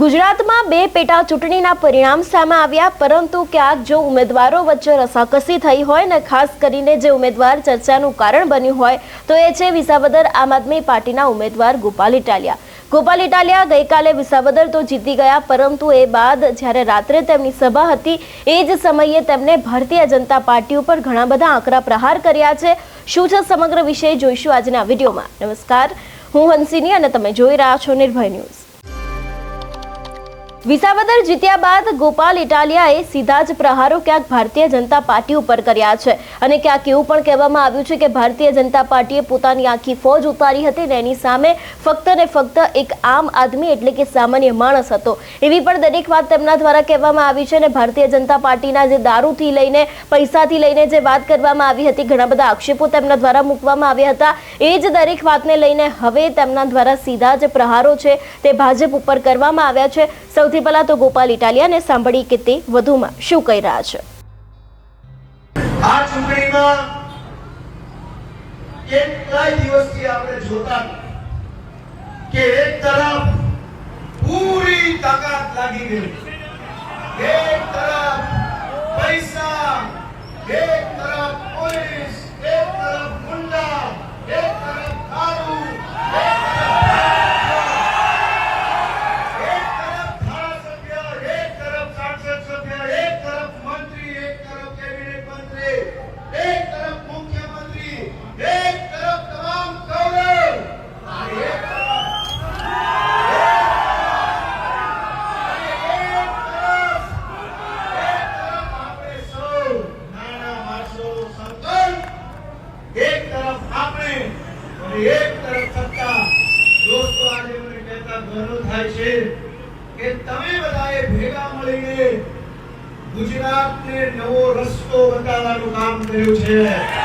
ગુજરાતમાં બે પેટા ચૂંટણીના પરિણામ સામે આવ્યા, પરંતુ ક્યાંક જો ઉમેદવારો વચ્ચે રસાકસી થઈ હોય ને ખાસ કરીને જે ઉમેદવાર ચર્ચાનું કારણ બન્યું હોય, તો એ છે વિસાવદર આમ આદમી પાર્ટીના ઉમેદવાર ગોપાલ ઇટાલિયા. ગોપાલ ઇટાલિયા ગઈકાલે વિસાવદર તો જીતી ગયા, પરંતુ એ બાદ જ્યારે રાત્રે તેમની સભા હતી, એ જ સમયે તેમણે ભારતીય જનતા પાર્ટી ઉપર ઘણા બધા આકરા પ્રહાર કર્યા છે. શું છે સમગ્ર વિષય જોઈશું આજના વિડીયોમાં. નમસ્કાર. હું હંસિની અને તમે જોઈ રહ્યા છો નિર્ભય ન્યૂઝ. વિસાવદર જીત્યા બાદ ગોપાલ ઇટાલિયાએ સીધા જ પ્રહારો ક્યાંક ભારતીય જનતા પાર્ટી ઉપર કર્યા છે. અને ક્યાંક એવું પણ કહેવામાં આવ્યું છે કે ભારતીય જનતા પાર્ટીએ પોતાની આખી ફોજ ઉતારી હતી ને એની સામે ફક્ત ને ફક્ત એક આમ આદમી એટલે કે સામાન્ય માણસ હતો. એવી પણ દરેક વાત તેમના દ્વારા કહેવામાં આવી છે અને ભારતીય જનતા પાર્ટીના જે દારૂથી લઈને, પૈસાથી લઈને જે વાત કરવામાં આવી હતી, ઘણા બધા આક્ષેપો તેમના દ્વારા મૂકવામાં આવ્યા હતા. એ જ દરેક વાતને લઈને હવે તેમના દ્વારા સીધા જ પ્રહારો છે તે ભાજપ ઉપર કરવામાં આવ્યા છે. સૌથી પહેલા તો ગોપાલ ઇટાલિયાને સાંભળી કે તે વધુમાં શું કહી રહ્યા છે. આ ચૂંટણીમાં કેટલાય દિવસથી આપણે જોતા કે એક તરફ પૂરી તાકાત લાગી ગઈ. એક તરફ પૈસા, એક તરફ પોલીસ, એક તરફ થાય છે કે તમે બધાએ ભેગા મળીને ગુજરાતને નવો રસ્તો બતાવવાનું કામ કર્યું છે.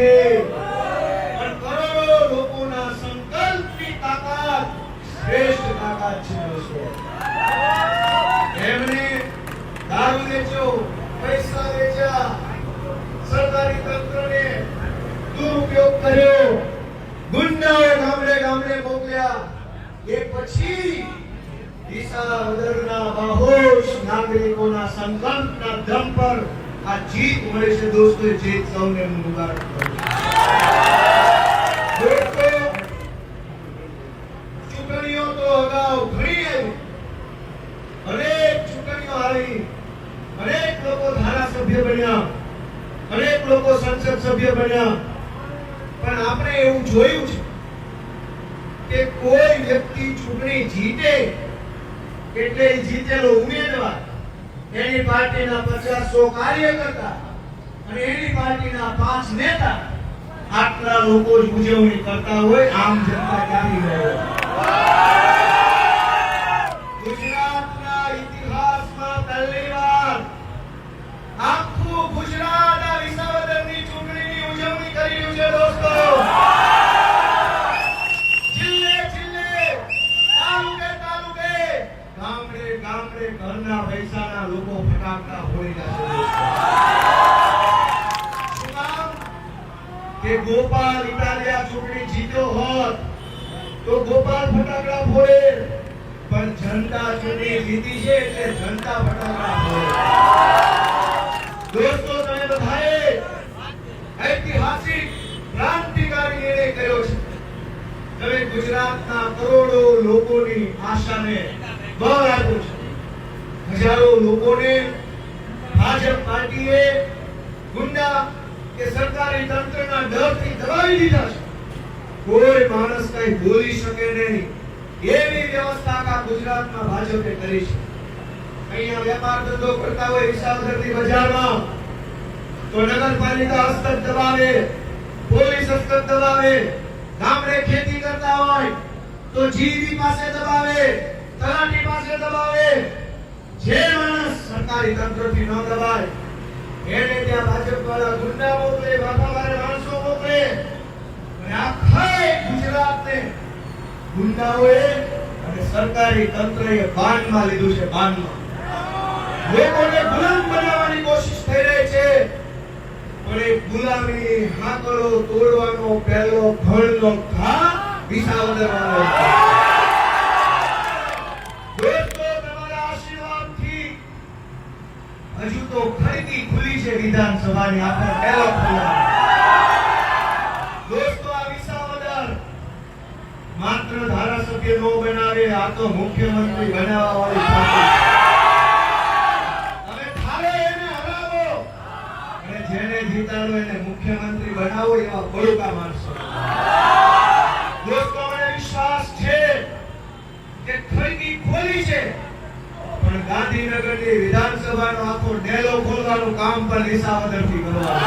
નથી પણ કરોડો લોકોના સંકલ્પની તાકાત શ્રેષ્ઠ તાકાત છે દોસ્તો એમને દારૂ વેચ્યો પૈસા વેચ્યા સરકારી તંત્રને દુરુપયોગ કર્યો ગુંડાઓ ગામડે ગામડે મોકલ્યા એ પછી વિસાવદરના બાહોશ નાગરિકોના સંકલ્પના દમ પર આ જીત મળે છે દોસ્તો જીત સૌને મુબારક સંસદ સભ્ય બન્યા. પણ આપણે એવું જોયું છે કે કોઈ વ્યક્તિ ચૂંટણી જીતે એટલે જીતેલો ઉમેદવાર એની પાર્ટીના પચાસો કાર્યકર્તા અને એની પાર્ટીના પાંચ નેતા આટલા લોકો જ ઉજવણી કરતા હોય, આમ જનતા જાણી રહે? લોકોની આશાને બળ આપ્યું છે. હજારો લોકોને ભાજપ પાર્ટીએ ગુંડા કે સરકારી તંત્રના ડરથી દબાવી દીધા છે. કોઈ માણસ કઈ બોલી શકે નહીં. એવી વ્યવસ્થા કા ગુજરાતમાં ભાજપે કરી છે. અહીંયા વેપાર ધંધો કરતા હોય વિસાવદરની બજારમાં, તો નગરપાલિકા હસ્તક દબાવે, પોલીસ હસ્તક દબાવે, ગામડે ખેતી કરતા હોય તો જીબી પાસે દબાવે, તલાટી પાસે દબાવે, જે માણસ સરકારી તંત્રથી ન દબાય, એને ત્યાં ભાજપ વાળા ગુંડા મોકલે, વાઘાવાળે માણસો મોકલે. આખા ગુજરાતને ગુંડાઓએ અને સરકારી તંત્રએ બાનમાં લીધું છે, બાનમાં. લોકોને ગુલામ બનાવવાની કોશિશ થઈ રહી છે, પણ એ ગુલામીની હાકલો તોડવાનો પહેલો ઘણનો ઘા હજુ તો ફરીથી ખુલી છે વિધાનસભાની આપણે પહેલો ખુલ્લા માત્ર ધારાસભ્ય નો બનાવે આ તો મુખ્યમંત્રી બનાવવા વાળી તમે ખાલે એને હરાવો અને જેને જીતાડો એને મુખ્યમંત્રી બનાવો એવા બળુકા માણસો ગાંધીનગરની વિધાનસભાનો આખો ડેલો ખોલવાનું કામ પણ વિસાવદરથી કરવાનું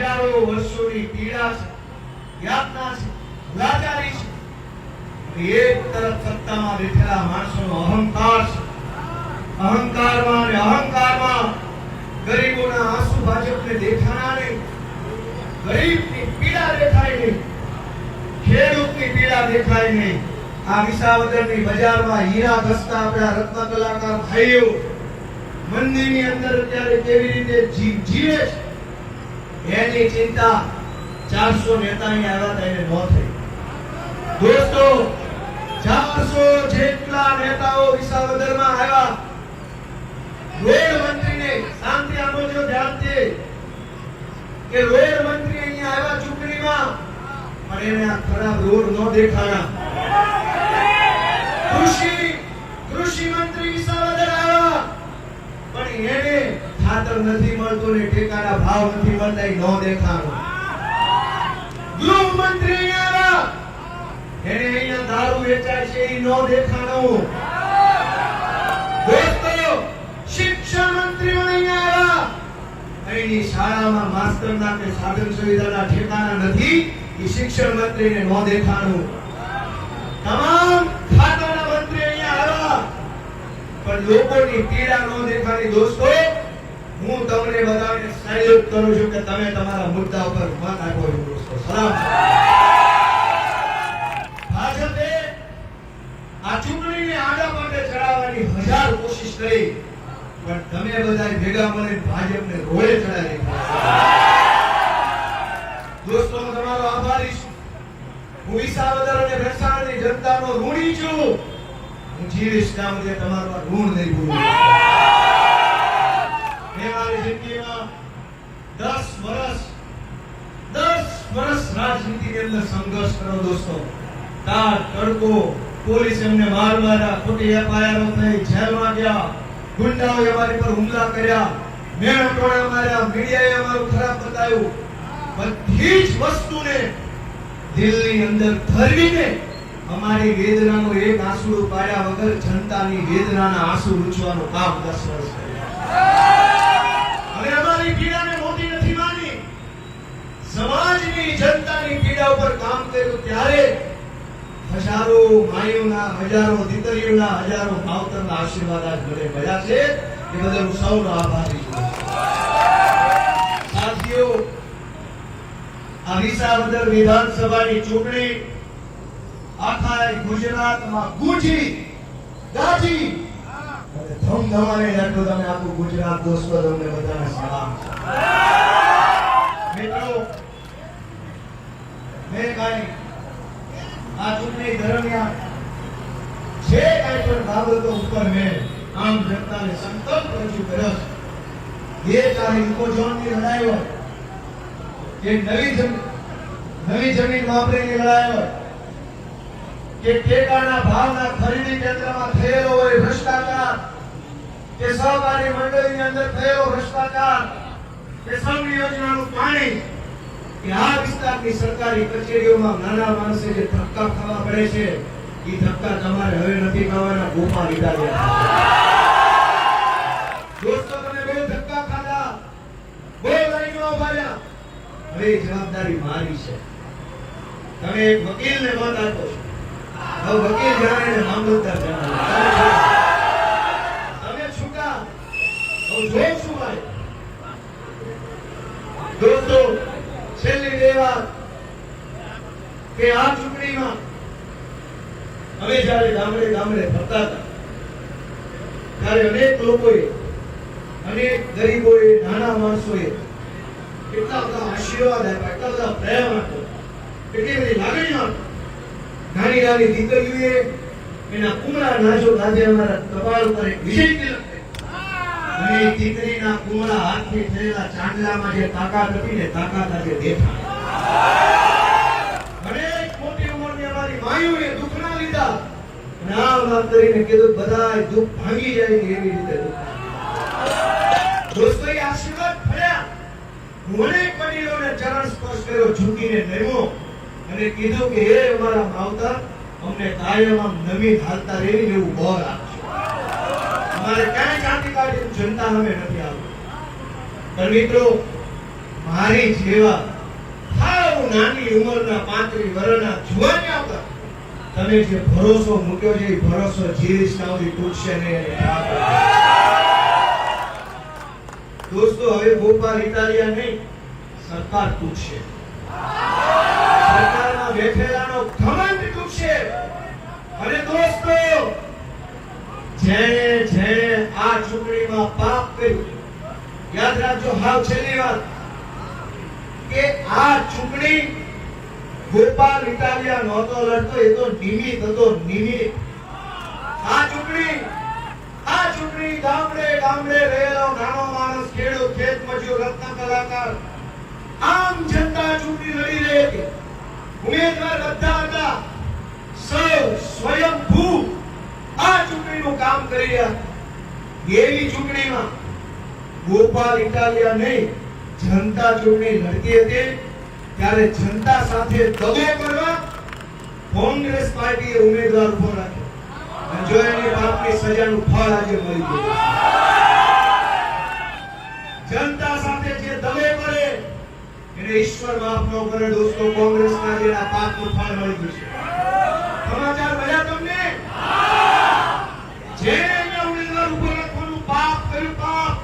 હજારો વર્ષોની પીડા છે, યાતના છે, લાચારી છે. એક તરફ સત્તામાં બેઠેલા માણસોનો અહંકાર છે. અહંકારમાં અને અહંકારમાં ગરીબોના આંસુ ભાજપને દેખાણા નહીં ગરીબની પીડા દેખાય નહીં, ખેડૂતની પીડા દેખાય નહીં. આ વિસાવદરની બજારમાં હીરા ઘસતા આપણા રત્ન કલાકાર ભાઈઓ મંદિરની અંદર અત્યારે કેવી રીતે જીવ જીવે છે, એની ચિંતા ચારસો નેતાની આવ્યા હતા એને ન થઈ. દોસ્તો, ચારસો જેટલા નેતાઓ વિસાવદરમાં આવ્યા. રોડ મંત્રીને શાંતિ આપોજો ધ્યાનથી, કે રોડ મંત્રી અહીંયા આવ્યા ચૂંટણીમાં, પણ એને આ ખરાબ રોડ ન દેખાણા. કૃષિ કૃષિ મંત્રી વિસાવદર આવ્યા પણ એને ખાતર નથી મળતું ને ટેકાના ભાવ નથી મળતા, એ દેખાણો. ગૃહ આવ્યા એને અહીંયા દારૂ વેચાય છે, એ ન દેખાણો. શિક્ષણ મંત્રી ને ન દેખાણું. તમામ ખાતાના મંત્રી અહીંયા આવ્યા પણ લોકોની પીડા ન દેખાડી દોસ્તો, હું તમને બધાને સહયોગ કરું છું કે તમે તમારા મુદ્દા ઉપર મન આપો છો દોસ્તો. સલામ. ભાજપે આ ચૂંટણીને આડા માટે ચડાવવાની હજાર કોશિશ કરી, પણ તમે બધા ભેગા મળીને ભાજપને રોડે ચડાવી દોસ્તો, હું તમારો આભારી છું. હું વિસાવદર અને ભેસાણની જનતાનો ઋણી છું. હું જીવીશ ત્યાં સુધી તમારું ઋણ નહીં ભૂલું. મેં મારી જિંદગીમાં દસ વર્ષ દસ વર્ષ રાજનીતિની અંદર સંઘર્ષ કર્યો દોસ્તો. તાર, તડકો, પોલીસ એમને માર માર્યા, ખોટી એફઆઈઆરો થઈ, જેલમાં ગયા, ગુંડાઓએ અમારી પર હુમલા કર્યા, મેણ ટોળા માર્યા, મીડિયાએ અમારું ખરાબ બતાવ્યું. બધી જ વસ્તુને દિલની અંદર ધરવીને અમારી વેદનાનો એક આંસુ પાડ્યા વગર જનતાની વેદનાના આંસુ લૂછવાનું કામ દસ વર્ષ હવે અમારી પીડાને મોટી નથી માની. સમાજની જનતાની પીડા ઉપર કામ કર્યું ત્યારે હજારો માયુના હજારો દીકરીઓના, હજારો માવતરના આશીર્વાદ આજ મને મળ્યા છે. એ બદલ હું સૌનો આભારી છું. સાથીઓ, આ વિસાવદર વિધાનસભાની ચૂંટણી આખા ગુજરાતમાં ગુજી, ગાજી. અને ધમધમાને એટલું તમે આખું ગુજરાત દોસ્તો તમને બધાને સલામ. મિત્રો, મેં કાંઈ આ ચૂંટણી દરમિયાન જે કાંઈ પણ બાબતો ઉપર મેં આમ જનતાને સંકલ્પ રજૂ કર્યો છે એ ચાહે ઇકોઝોનની લડાઈ હોય કે નવી જમીન નવી જમીન વાપરીની લડાઈ હોય કે ટેકાના ભાવના ખરીદી કેન્દ્રમાં થયેલો હોય ભ્રષ્ટાચાર, કે સહકારી મંડળની અંદર થયેલો ભ્રષ્ટાચાર, કે સંઘ યોજનાનું પાણી, કે આ વિસ્તારની સરકારી કચેરીઓમાં નાના માણસે જે ધક્કા ખાવા પડે છે, એ ધક્કા તમારે હવે નથી ખાવાના ગોપા લીધા છે દોસ્તો, તમે બહુ ધક્કા ખાધા, બહુ લાઈનો ભર્યા. હવે જવાબદારી મારી છે. તમે એક વકીલને મત આપો છો. હવે વકીલ ગામડે ગામડે ફરતા ત્યારે અનેક લોકોએ, અનેક ગરીબોએ, નાના માણસોએ એટલા બધા આશીર્વાદ આપ્યા, કેટલા બધા પ્રેમ આપ્યો, કેટલી બધી લાગણી આપી. નાની નાની દીકરીઓએ એના કુમળા નાજો આજે અમારા કપાળ એક વિજય તિલક અને દીકરીના કુમળા હાથથી થયેલા ચાંદલામાં જે તાકાત હતી ને તાકાત આજે દેખાય. માયુએ દુઃખના લીધા. અને આમ આમ કરીને કીધું, બધાય દુઃખ ભાંગી જાય ને એવી રીતે દુઃખ દોસ્તો હું અનેક ચરણ સ્પર્શ કર્યો, ઝૂકીને નમ્યો અને કીધું કે, હે અમારા માવતર, અમને કાયમ આમ નવીન હાલતા રહેવી એવું બળ આપજો. અમારે ક્યાંય કાઢી જનતા અમે નથી આવતી. પણ મિત્રો, મારી જેવા હાવ નાની ઉંમરના પાંત્રી વર્ષના જુવાની આવતા તમે જે ભરોસો મૂક્યો છે, એ ભરોસો જીવીશ ના સુધી તૂટશે નહીં. દોસ્તો, હવે ગોપાલ ઇટાલિયા નહીં, સરકાર તૂટશે. સરકારમાં બેઠેલાનો ઘમંડ તૂટશે. અને દોસ્તો, જેણે જેણે આ ચૂંટણીમાં પાપ કર્યું, યાદ રાખજો હાવ છેલ્લી વાત, કે આ ચૂંટણી ગોપાલ ઇટાલિયા નહોતો લડતો, એ તો નિમિત હતો નિમિત આ ચૂંટણી આ ચૂંટણી ગામડે ગામડે રહેલો નાનો માણસ ખેડૂત ખેત મજૂર રત્ન કલાકાર, આમ જનતા ચૂંટણી લડી રહી હતી. ઉમેદવાર બધા હતા. સૌ સ્વયંભૂ આ ચૂંટણીનું કામ કરી રહ્યા એવી ચૂંટણીમાં ગોપાલ ઇટાલિયા નહીં, જનતા ચૂંટણી લડતી હતી. ત્યારે જનતા સાથે દગો કરવા કોંગ્રેસ પાર્ટીએ ઉમેદવાર ઊભો રાખ્યો. જો એની બાપની સજાનું ફળ આજે મળી ગયું. જનતા ઈશ્વર માફ ન કરે દોસ્તો કોંગ્રેસના જેના પાપનું ફળ મળી ગયું છે. સમાચાર મળ્યા તમને? જે ઉમેદવાર ઊભો રાખવાનું પાપ કર્યું પાપ,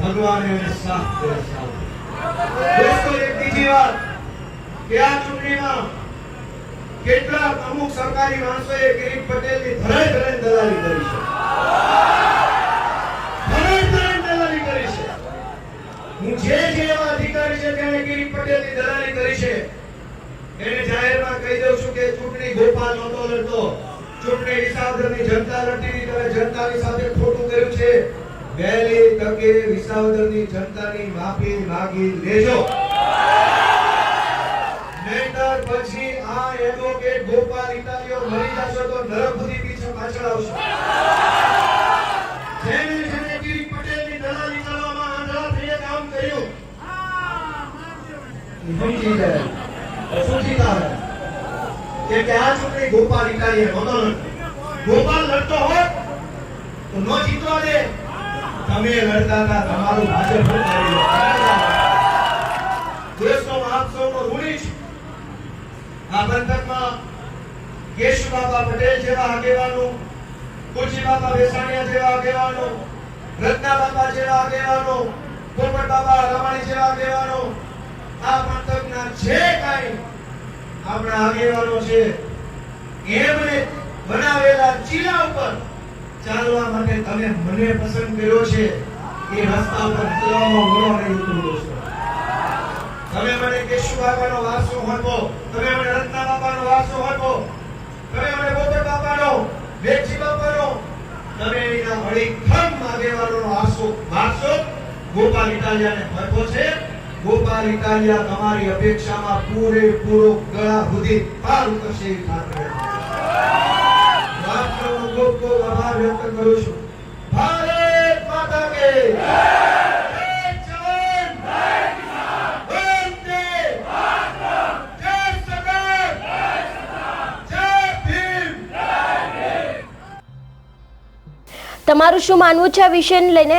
ભગવાને એને સાફ કરે સાફ. દોસ્તો, એક બીજી વાત કે આ ચૂંટણીમાં કેટલા અમુક સરકારી માણસોએ પટેલ પટેલની ધરાય ધરાય દલાલી કરી છે. ધરાય ધરાઈ દલાલી કરી છે. હું જે જે એવા જનતાની સાથે માંગી લેજો. નહીંતર પછી આ એડવોકેટ ગોપાલ મરી જશો તો નરક સુધી પાછળ આવશે. સમજી જાય સમજી જાય કે કે આ ચૂંટણી ગોપાલ નહોતો લડતો ગોપાલ લડતો હોય તો નો જીતવા દે તમે લડતા હતા તમારું ભાજપ દેશનો મહાત્સવનો ઋણી છે આ બંધકમાં કેશુ બાબા પટેલ જેવા આગેવાનો કુલજી બાબા વેસાણીયા જેવા આગેવાનો રત્ના બાબા જેવા આગેવાનો પોપટ બાબા રમાણી જેવા આગેવાનો આ બંધકના જે કાંઈ તમે મને પસંદ કર્યો છે, એ તમે મને કેશુ બાબાનો વારસો તમે મને રત્ના બાબાનો વારસો હોતો તમે તમે એના અડીખમ આગેવાનોનો વારસો વારસો ગોપાલ ઇટાલિયાને છે. ગોપાલ તમારી અપેક્ષામાં પૂરેપૂરો ગળા સુધી પાર ઉતરશે તમારું શું માનવું છે આ વિષયને લઈને?